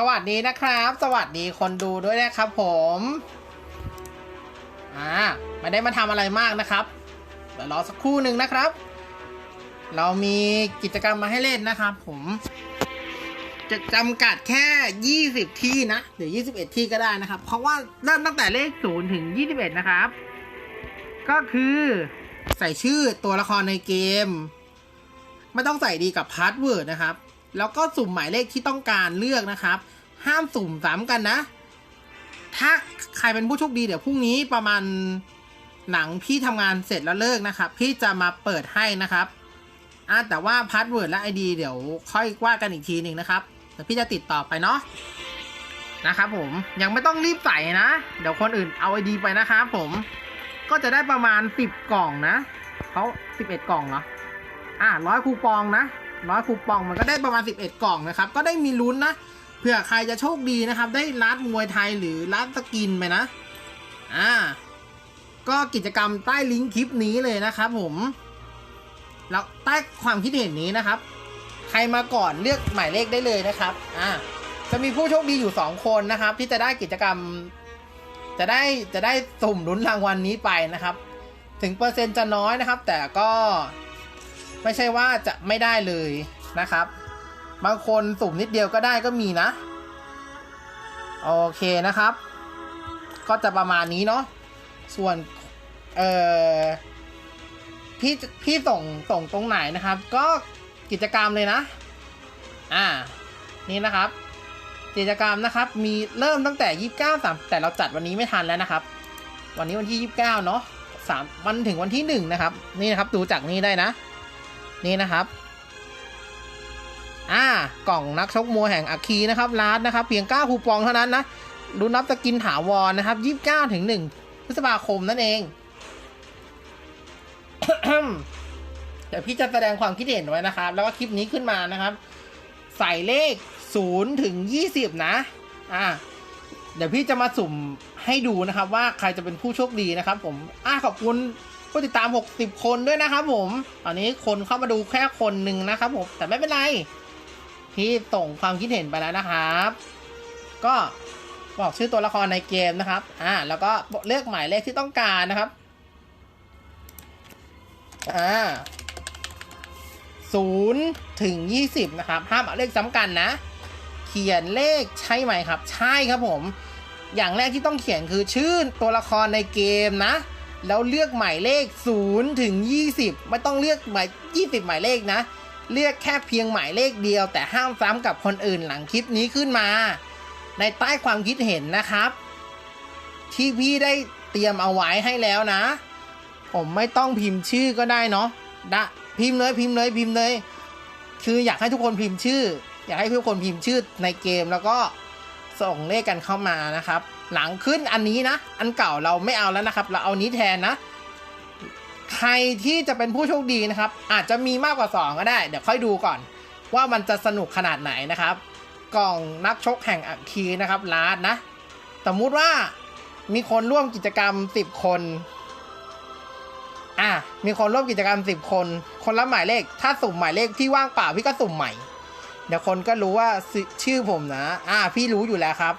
สวัสดีนะครับ สวัสดีคนดูด้วยนะครับผมอ่าไม่ได้มาทำอะไรมากนะครับเดี๋ยวรอสักครู่หนึ่งนะครับ เรามีกิจกรรมมาให้เล่นนะครับ ผม จะจำกัดแค่ 20 ที่นะหรือ 21 ที่ก็ได้นะครับ เพราะว่าเริ่มตั้งแต่เลข 0 ถึง 21 นะครับ ก็คือใส่ชื่อตัวละครในเกม ไม่ต้องใส่ดีกับพาสเวิร์ดนะครับ แล้วก็สุ่มหมายเลขที่ต้องการเลือกนะครับ ห้ามสุ่มซ้ำกันนะ ถ้าใครเป็นผู้โชคดีเดี๋ยวพรุ่งนี้ประมาณหนังพี่ทำงานเสร็จแล้วเลิกนะครับ พี่จะมาเปิดให้นะครับอะแต่ว่าพาสเวิร์ดและไอดีเดี๋ยวค่อยว่ากันอีกทีหนึ่งนะครับแต่พี่จะติดต่อไปเนาะนะครับผมยังไม่ต้องรีบใส่นะ เดี๋ยวคนอื่นเอาไอดีไปนะครับผมก็จะได้ประมาณสิบกล่องนะเขาสิบเอ็ดกล่องเหรออ่าร้อยคูปองนะร้อยคูปองมันก็ได้ประมาณ 11 กล่องนะครับ ก็ได้มีลุ้นนะ เผื่อใครจะโชคดีนะครับ ได้ร้านมวยไทยหรือร้านสกินไปนะ อ่า ก็กิจกรรมใต้ลิงก์คลิปนี้เลยนะครับผม แล้วใต้ความคิดเห็นนี้นะครับ ใครมาก่อนเลือกหมายเลขได้เลยนะครับ อ่า จะมีผู้โชคดีอยู่ 2 คนนะครับ ที่จะได้กิจกรรม จะได้จะได้สุ่มลุ้นรางวัลนนี้ไปนะครับ ถึงเปอร์เซ็นต์จะน้อยนะครับ แต่ก็ไม่ใช่ว่าจะไม่ได้เลยนะครับ บางคนสุ่มนิดเดียวก็ได้ก็มีนะ โอเคนะครับ ก็จะประมาณนี้เนาะส่วน เอ่อ พี่พี่ส่งส่งตรงไหนนะครับ ก็กิจกรรมเลยนะ อ่า นี่นะครับ กิจกรรมนะครับ มีเริ่มตั้งแต่ยี่สิบเก้าสามแต่เราจัดวันนี้ไม่ทันแล้วนะครับ วันนี้วันที่ยี่สิบเก้าเนาะสามวันถึงวันที่หนึ่งนะครับ นี่นะครับ ดูจากนี้ได้นะ นี่นะครับ อ่ากล่องนักชกมวยแห่งอัคคีนะครับร้านนะครับ เพียง 9 คูปองเท่านั้นนะรุนรับสกินถาวรนะครับ 29 ถึง 1 พฤษภาคมนั่นเอง เดี๋ยวพี่จะแสดงความคิดเห็นไว้นะครับ แล้วก็คลิปนี้ขึ้นมานะครับ ใส่เลข 0 ถึง 20 นะ อ่า เดี๋ยวพี่จะมาสุ่มให้ดูนะครับ ว่าใครจะเป็นผู้โชคดีนะครับ ผมอ่าขอบคุณผู้ติดตาม 60 คนด้วยนะครับผม ตอนนี้คนเข้ามาดูแค่คนหนึ่งนะครับผม แต่ไม่เป็นไร พี่ส่งความคิดเห็นไปแล้วนะครับ ก็บอกชื่อตัวละครในเกมนะครับ อ่า แล้วก็เลือกหมายเลขที่ต้องการนะครับ อ่าศูนย์ถึงยี่สิบนะครับ ห้ามเอาเลขซ้ำกันนะ เขียนเลขใช่ไหมครับ ใช่ครับผม อย่างแรกที่ต้องเขียนคือชื่อตัวละครในเกมนะ แล้วเลือกหมายเลข0ถึง20ไม่ต้องเลือกหมาย20หมายเลขนะ เลือกแค่เพียงหมายเลขเดียว แต่ห้ามซ้ำกับคนอื่นหลังคลิปนี้ขึ้นมา ในใต้ความคิดเห็นนะครับ ที่พี่ได้เตรียมเอาไว้ให้แล้วนะ ผมไม่ต้องพิมพ์ชื่อก็ได้เนาะดะพิมพ์เลยพิมพ์เลยพิมพ์เลย คืออยากให้ทุกคนพิมพ์ชื่อ อยากให้ทุกคนพิมพ์ชื่อในเกมแล้วก็ส่งเลขกันเข้ามานะครับ หลังขึ้นอันนี้นะ อันเก่าเราไม่เอาแล้วนะครับ เราเอานี้แทนนะ ใครที่จะเป็นผู้โชคดีนะครับ อาจจะมีมากกว่า 2 ก็ได้ เดี๋ยวค่อยดูก่อน ว่ามันจะสนุกขนาดไหนนะครับ กล่องนักชกแห่งอัคคีนะครับลาดนะ สมมุติว่ามีคนร่วมกิจกรรม 10 คน อะ มีคนร่วมกิจกรรม 10 คน คนละหมายเลข ถ้าสุ่มหมายเลขที่ว่างเปล่าพี่ก็สุ่มใหม่ เดี๋ยวคนก็รู้ว่าชื่อชื่อผมนะ อ่าพี่รู้อยู่แล้วครับ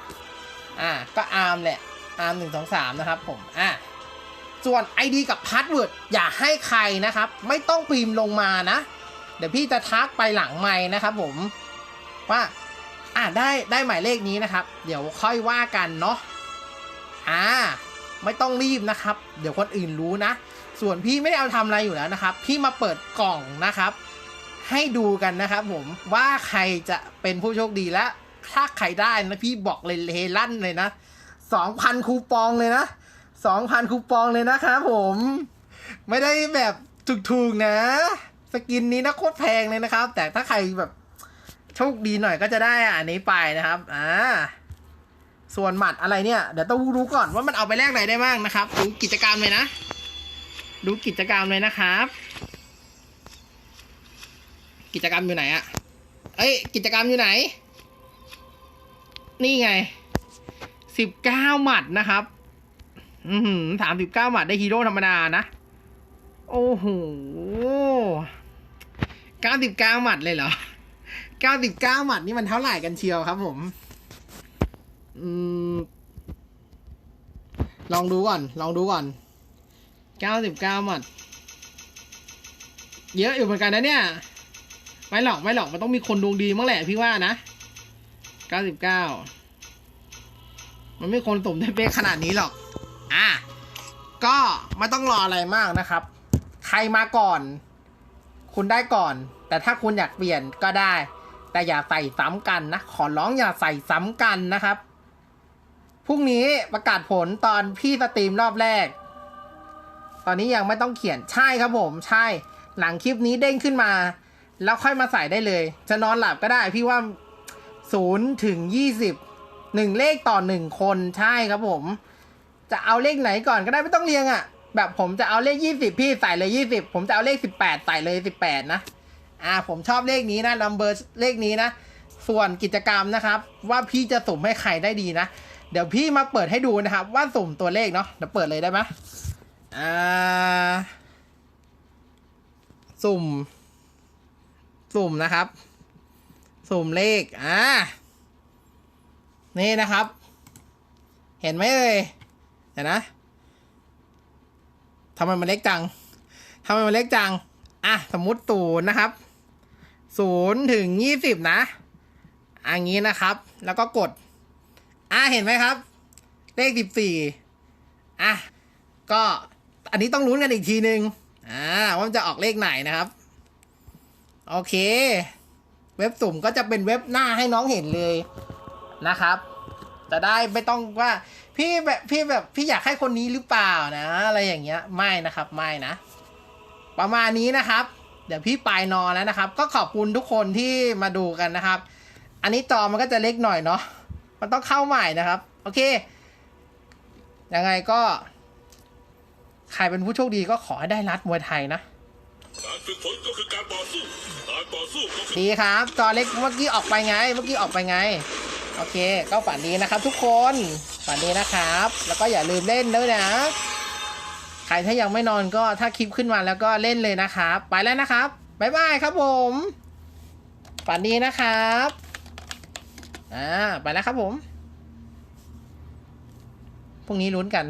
อ่าก็อาร์มแหละ อาร์มหนึ่งสองสามนะครับผม อ่า ส่วน ID กับพาสเวิร์ดอย่าให้ใครนะครับ ไม่ต้องพิมพ์ลงมานะ เดี๋ยวพี่จะทักไปหลังไม้นะครับผมว่าอ่าได้ได้หมายเลขนี้นะครับ เดี๋ยวค่อยว่ากันเนาะอ่า ไม่ต้องรีบนะครับ เดี๋ยวคนอื่นรู้นะ ส่วนพี่ไม่ได้เอาทำอะไรอยู่แล้วนะครับ พี่มาเปิดกล่องนะครับ ให้ดูกันนะครับ ผมว่าใครจะเป็นผู้โชคดีและถ้าใครได้นะพี่บอกเลยเลลั่นเลยนะสองพันคูปองเลยนะ สองพันคูปองเลยนะครับผม ไม่ได้แบบถูกๆนะ สกินนี้นะโคตรแพงเลยนะครับ แต่ถ้าใครแบบโชคดีหน่อยก็จะได้อันนี้ไปนะครับอ่าส่วนหมัดอะไรเนี่ย เดี๋ยวต้องรู้ก่อนว่ามันเอาไปแลกไหนได้บ้างนะครับ ดูกิจกรรมเลยนะ ดูกิจกรรมเลยนะครับ กิจกรรมอยู่ไหนอะเอ้ย กิจกรรมอยู่ไหน นี่ไงสิบเก้าหมัดนะครับ อือหือถามสิบเก้าหมัดได้ฮีโร่ธรรมดานะ โอ้โหเก้าสิบเก้าหมัดเลยเหรอเก้าสิบเก้าหมัดนี่มันเท่าไหร่กันเชียวครับผม อืม ลองดูก่อน ลองดูก่อนเก้าสิบเก้าหมัด เยอะอยู่เหมือนกันนะเนี่ย ไม่หรอกไม่หรอกมันต้องมีคนดวงดีมั้งแหละพี่ว่านะเก้าสิบเก้ามันไม่คนสมได้เป๊ะขนาดนี้หรอก อะก็ไม่ต้องรออะไรมากนะครับ ใครมาก่อน คุณได้ก่อน แต่ถ้าคุณอยากเปลี่ยนก็ได้ แต่อย่าใส่ซ้ำกันนะ ขอร้องอย่าใส่ซ้ำกันนะครับพรุ่งนี้ประกาศผลตอนพี่สตรีมรอบแรก ตอนนี้ยังไม่ต้องเขียนใช่ครับผม ใช่ หลังคลิปนี้เด้งขึ้นมา แล้วค่อยมาใส่ได้เลย จะนอนหลับก็ได้พี่ว่าศูนย์ถึงยี่สิบหนึ่งเลขต่อหนึ่งคนใช่ครับผม จะเอาเลขไหนก่อนก็ได้ไม่ต้องเรียงอะ่ะ แบบผมจะเอาเลขยี่สิบพี่ใส่เลยยี่สิบผมจะเอาเลขสิบแปดใส่เลยสิบแปดนะอ่าผมชอบเลขนี้นะนัมเบอร์เลขนี้นะ ส่วนกิจกรรมนะครับ ว่าพี่จะสุ่มให้ใครได้ดีนะ เดี๋ยวพี่มาเปิดให้ดูนะครับ ว่าสุ่มตัวเลขเนาะเดี๋ยวเปิดเลยได้ไหมอ่าสุ่ม สุ่มนะครับ สุ่มเลขอ่านี่นะครับ เห็นไหมเอ่ย เห็นนะทำไมมันเล็กจังทำไมมันเล็กจัง อะ สมมติศูนย์นะครับศูนย์ถึงยี่สิบนะอันนี้นะครับ แล้วก็กด อะ เห็นไหมครับ เลขสิบสี่อะ ก็อันนี้ต้องลุ้นกันอีกทีนึง อ่า ว่ามันจะออกเลขไหนนะครับ โอเค เว็บสุ่มก็จะเป็นเว็บหน้าให้น้องเห็นเลยนะครับ จะได้ไม่ต้องว่า พี่แบบพี่แบบพี่อยากให้คนนี้หรือเปล่านะ อะไรอย่างเงี้ยไม่นะครับไม่นะ ประมาณนี้นะครับ เดี๋ยวพี่ปลายนอนแล้วนะครับ ก็ขอบคุณทุกคนที่มาดูกันนะครับ อันนี้จอมันก็จะเล็กหน่อยเนาะมันต้องเข้าใหม่นะครับ โอเคยังไงก็ ใครเป็นผู้โชคดีก็ขอให้ได้รัดมวยไทยนะการฝึกฝนก็คือการต่อสู้การต่อสู้ก็คือดีครับ จอเล็กเมื่อกี้ออกไปไง เมื่อกี้ออกไปไง โอเค ก็ฝันดีนะครับทุกคนฝันดีนะครับ แล้วก็อย่าลืมเล่นด้วยนะใครถ้ายังไม่นอนก็ถ้าคลิปขึ้นมาแล้วก็เล่นเลยนะครับ ไปแล้วนะครับบ๊ายบายครับผมฝันดีนะครับอ่าไปแล้วครับผมพรุ่งนี้ลุ้นกัน